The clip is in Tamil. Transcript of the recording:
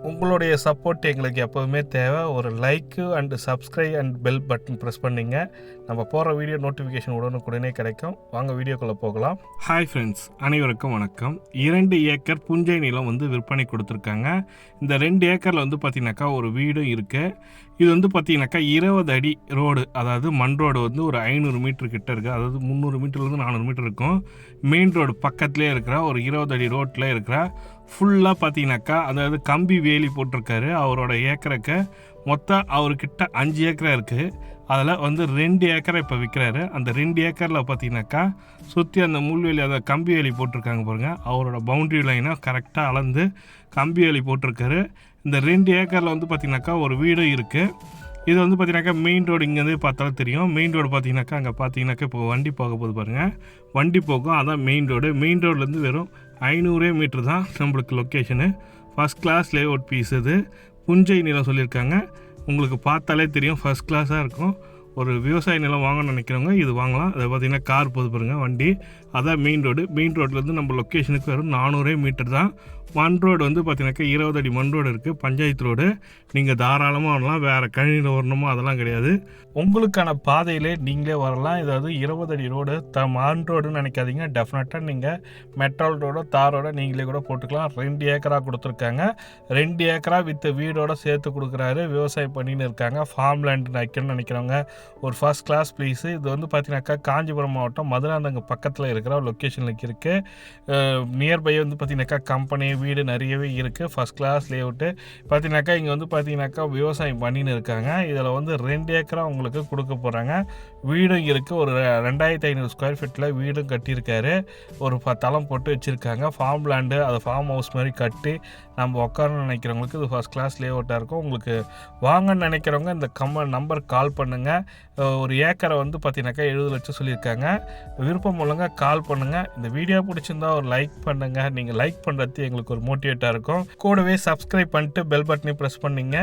உங்களுடைய சப்போர்ட் எங்களுக்கு எப்போதுமே தேவை. ஒரு like and subscribe and bell button press பண்ணிங்க. நம்ம போகிற வீடியோ நோட்டிஃபிகேஷன் உடனுக்குடனே கிடைக்கும். வாங்க வீடியோக்குள்ளே போகலாம். ஹாய் ஃப்ரெண்ட்ஸ் அனைவருக்கும் வணக்கம். இரண்டு ஏக்கர் புஞ்சை நிலம் வந்து விற்பனை கொடுத்துருக்காங்க. இந்த ரெண்டு ஏக்கரில் வந்து பார்த்தீங்கன்னாக்கா ஒரு வீடும் இருக்குது இது வந்து பார்த்தீங்கன்னாக்கா இருபது அடி ரோடு அதாவது மண் ரோடு வந்து ஒரு ஐநூறு மீட்டர் கிட்ட இருக்குது அதாவது முந்நூறு மீட்டர்லேருந்து நானூறு மீட்டர் இருக்கும். மெயின் ரோடு பக்கத்துலேயே இருக்கிற ஒரு இருபது அடி ரோட்டில் இருக்கிற ஃபுல்லாக பார்த்தீங்கன்னாக்கா அதாவது கம்பி வேலி போட்டிருக்காரு அவரோட ஏக்கருக்கு. மொத்தம் அவர்கிட்ட அஞ்சு ஏக்கரை இருக்குது அதில் வந்து ரெண்டு ஏக்கரை இப்போ விற்கிறாரு அந்த ரெண்டு ஏக்கரில் பார்த்தீங்கன்னாக்கா சுற்றி அந்த முள்வேலி அந்த கம்பி வேலி போட்டிருக்காங்க பாருங்கள் அவரோட பவுண்ட்ரி லைனை கரெக்டாக அளந்து கம்பி வேலி போட்டிருக்காரு. இந்த ரெண்டு ஏக்கரில் வந்து பார்த்தீங்கன்னாக்கா ஒரு வீடும் இருக்குது இது வந்து பார்த்தீங்கன்னாக்கா மெயின் ரோடு இங்கேருந்து பார்த்தாலும் தெரியும். மெயின் ரோடு பார்த்தீங்கன்னாக்கா அங்கே பார்த்தீங்கன்னாக்கா இப்போ வண்டி போக போது பாருங்கள் வண்டி போகும் அதான் மெயின் ரோடு மெயின் ரோட்லேருந்து வெறும் ஐநூறே மீட்ரு தான் நம்மளுக்கு location first class layout piece இது. புஞ்சை நிலம் சொல்லியிருக்காங்க. உங்களுக்கு பார்த்தாலே தெரியும் ஃபஸ்ட் கிளாஸாக இருக்கும். ஒரு விவசாய நிலம் வாங்கணும்னு நினைக்கிறவங்க இது வாங்கலாம். அதை பார்த்தீங்கன்னா கார் போது பாருங்கள் வண்டி. அதான் மெயின் ரோடு மெயின் ரோட்லேருந்து நம்ம லொக்கேஷனுக்கு வெறும் நானூறே மீட்டர் தான். மண் ரோடு வந்து பார்த்தீங்கன்னாக்கா இருபது அடி மண் ரோடு இருக்குது பஞ்சாயத்து ரோடு நீங்கள் தாராளமாக வரலாம். வேறு கணினியில் வரணுமோ அதெல்லாம் கிடையாது. உங்களுக்கான பாதையிலே நீங்களே வரலாம். இதாவது இருபது அடி ரோடு த மண் ரோடுன்னு நினைக்காதீங்க. டெஃபினட்டாக நீங்கள் மெட்ரால் ரோடோ தாரோட நீங்களே கூட போட்டுக்கலாம். ரெண்டு ஏக்கரா கொடுத்துருக்காங்க. ரெண்டு ஏக்கரா வித் வீடோட சேர்த்து கொடுக்குறாரு. விவசாயம் பண்ணின்னு இருக்காங்க. ஃபார்ம் லேண்ட் வைக்கணும்னு நினைக்கிறவங்க ஒரு ஃபர்ஸ்ட் கிளாஸ் ப்ளேஸு இது வந்து பார்த்தீங்கன்னாக்கா காஞ்சிபுரம் மாவட்டம் மதுராந்தங்க பக்கத்தில் இருக்கிற லொக்கேஷனில் இருக்குது நியர்பை வந்து பார்த்தீங்கன்னாக்கா கம்பெனி வீடு நிறையவே இருக்குது ஃபர்ஸ்ட் கிளாஸ் லேஅவுட்டு பார்த்தீங்கன்னாக்கா இங்கே வந்து பார்த்தீங்கன்னாக்கா விவசாயம் பண்ணின்னு இருக்காங்க. இதில் வந்து ரெண்டு ஏக்கரா உங்களுக்கு கொடுக்க போகிறாங்க வீடும் இருக்குது ஒரு ரெண்டாயிரத்தி ஐநூறு ஸ்கொயர் ஃபீட்டில் வீடும் கட்டியிருக்காரு. ஒரு தளம் போட்டு வச்சுருக்காங்க. ஃபார்ம் லேண்டு அதை ஃபார்ம் ஹவுஸ் மாதிரி கட்டி நம்ம உட்காரணும்னு நினைக்கிறவங்களுக்கு இது ஃபஸ்ட் கிளாஸ் லேஅவுட்டாக இருக்கும். உங்களுக்கு வாங்கன்னு நினைக்கிறவங்க இந்த கம்ம நம்பர் கால் பண்ணுங்கள் ஒரு ஏக்கரை வந்து பார்த்தீங்கன்னாக்கா எழுபது லட்சம் சொல்லியிருக்காங்க. விருப்பம் மூலங்க கால் பண்ணுங்கள் இந்த வீடியோ பிடிச்சிருந்தா ஒரு லைக் பண்ணுங்கள் நீங்கள் லைக் பண்ணுறது எங்களுக்கு ஒரு மோட்டிவேட்டாக இருக்கும். கூடவே சப்ஸ்கிரைப் பண்ணிட்டு பெல் பட்டனை ப்ரெஸ் பண்ணிங்க.